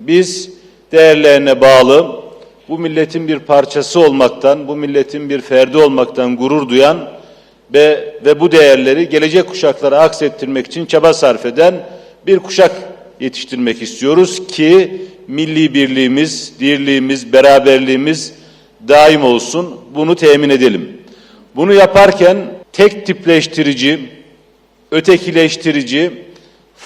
Biz değerlerine bağlı, bu milletin bir parçası olmaktan, bu milletin bir ferdi olmaktan gurur duyan ve, ve bu değerleri gelecek kuşaklara aksettirmek için çaba sarf eden bir kuşak yetiştirmek istiyoruz ki milli birliğimiz, dirliğimiz, beraberliğimiz daim olsun. Bunu temin edelim. Bunu yaparken tek tipleştirici, ötekileştirici,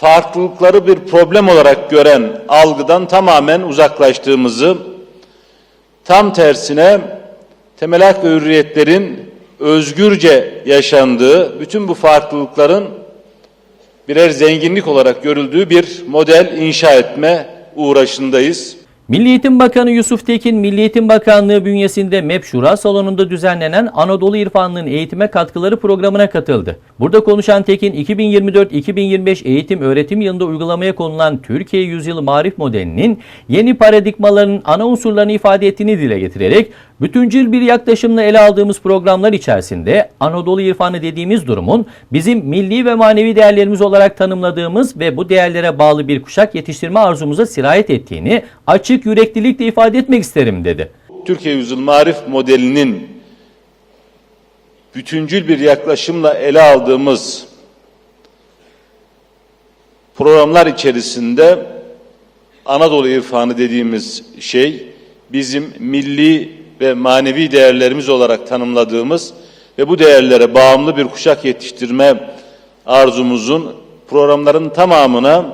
farklılıkları bir problem olarak gören algıdan tamamen uzaklaştığımızı, tam tersine temel hak ve hürriyetlerin özgürce yaşandığı, bütün bu farklılıkların birer zenginlik olarak görüldüğü bir model inşa etme uğraşındayız. Milli Eğitim Bakanı Yusuf Tekin, Milli Eğitim Bakanlığı bünyesinde MEP Şura Salonu'nda düzenlenen Anadolu İrfanlığı'nın eğitime katkıları programına katıldı. Burada konuşan Tekin, 2024-2025 eğitim öğretim yılında uygulamaya konulan Türkiye Yüzyılı Marif modelinin yeni paradigmaların ana unsurlarını ifade ettiğini dile getirerek, bütüncül bir yaklaşımla ele aldığımız programlar içerisinde Anadolu İrfanı dediğimiz durumun bizim milli ve manevi değerlerimiz olarak tanımladığımız ve bu değerlere bağlı bir kuşak yetiştirme arzumuza sirayet ettiğini açık yüreklilikle ifade etmek isterim dedi. Türkiye Yüzyıl Marif modelinin bütüncül bir yaklaşımla ele aldığımız programlar içerisinde Anadolu irfanı dediğimiz şey bizim milli ve manevi değerlerimiz olarak tanımladığımız ve bu değerlere bağımlı bir kuşak yetiştirme arzumuzun programların tamamına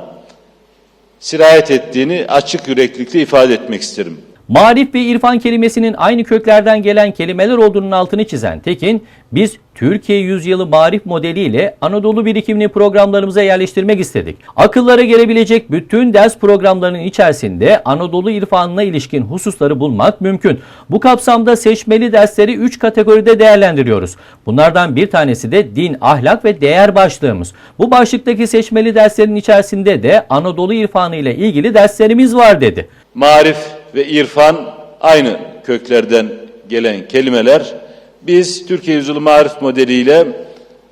sirayet ettiğini açık yüreklilikle ifade etmek isterim. Marif ve irfan kelimesinin aynı köklerden gelen kelimeler olduğunun altını çizen Tekin, biz Türkiye Yüzyılı Marif modeliyle Anadolu birikimini programlarımıza yerleştirmek istedik. Akıllara gelebilecek bütün ders programlarının içerisinde Anadolu irfanına ilişkin hususları bulmak mümkün. Bu kapsamda seçmeli dersleri 3 kategoride değerlendiriyoruz. Bunlardan bir tanesi de din, ahlak ve değer başlığımız. Bu başlıktaki seçmeli derslerin içerisinde de Anadolu irfanı ile ilgili derslerimiz var dedi. Marif ve irfan aynı köklerden gelen kelimeler. Biz Türkiye Yüzyılı Marif modeliyle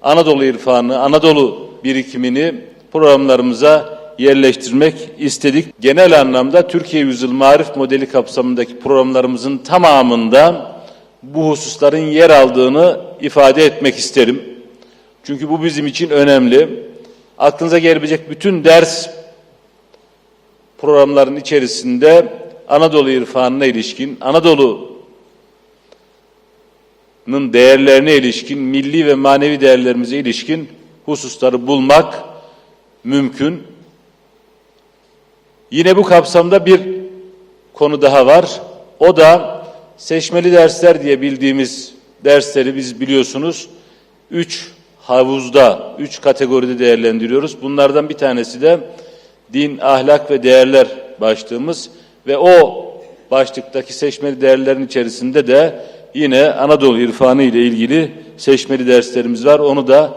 Anadolu irfanı, Anadolu birikimini programlarımıza yerleştirmek istedik. Genel anlamda Türkiye Yüzyılı Marif modeli kapsamındaki programlarımızın tamamında bu hususların yer aldığını ifade etmek isterim. Çünkü bu bizim için önemli. Aklınıza gelebilecek bütün ders programların içerisinde Anadolu irfanına ilişkin, Anadolu'nun değerlerine ilişkin, milli ve manevi değerlerimize ilişkin hususları bulmak mümkün. Yine bu kapsamda bir konu daha var. O da seçmeli dersler diye bildiğimiz dersleri biz biliyorsunuz üç havuzda, üç kategoride değerlendiriyoruz. Bunlardan bir tanesi de din, ahlak ve değerler başlığımız ve o başlıktaki seçmeli değerlerin içerisinde de yine Anadolu irfanı ile ilgili seçmeli derslerimiz var. Onu da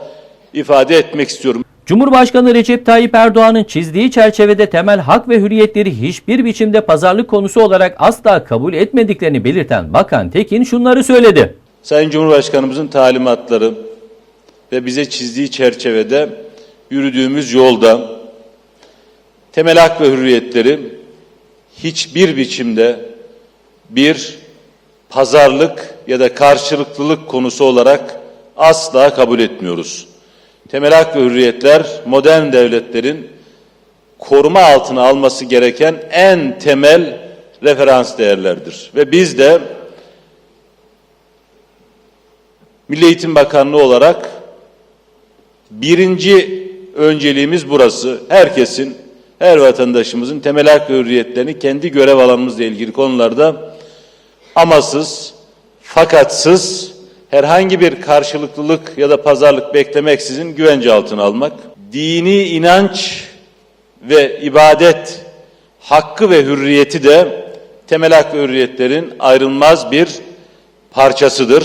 ifade etmek istiyorum. Cumhurbaşkanı Recep Tayyip Erdoğan'ın çizdiği çerçevede temel hak ve hürriyetleri hiçbir biçimde pazarlık konusu olarak asla kabul etmediklerini belirten Bakan Tekin şunları söyledi. Sayın Cumhurbaşkanımızın talimatları ve bize çizdiği çerçevede yürüdüğümüz yolda temel hak ve hürriyetleri hiçbir biçimde bir pazarlık ya da karşılıklılık konusu olarak asla kabul etmiyoruz. Temel hak ve hürriyetler modern devletlerin koruma altına alması gereken en temel referans değerlerdir. Ve biz de Milli Eğitim Bakanlığı olarak birinci önceliğimiz burası. Herkesin, her vatandaşımızın temel hak ve hürriyetlerini kendi görev alanımızla ilgili konularda amasız, fakatsız, herhangi bir karşılıklılık ya da pazarlık beklemeksizin güvence altına almak, dini inanç ve ibadet hakkı ve hürriyeti de temel hak ve hürriyetlerin ayrılmaz bir parçasıdır.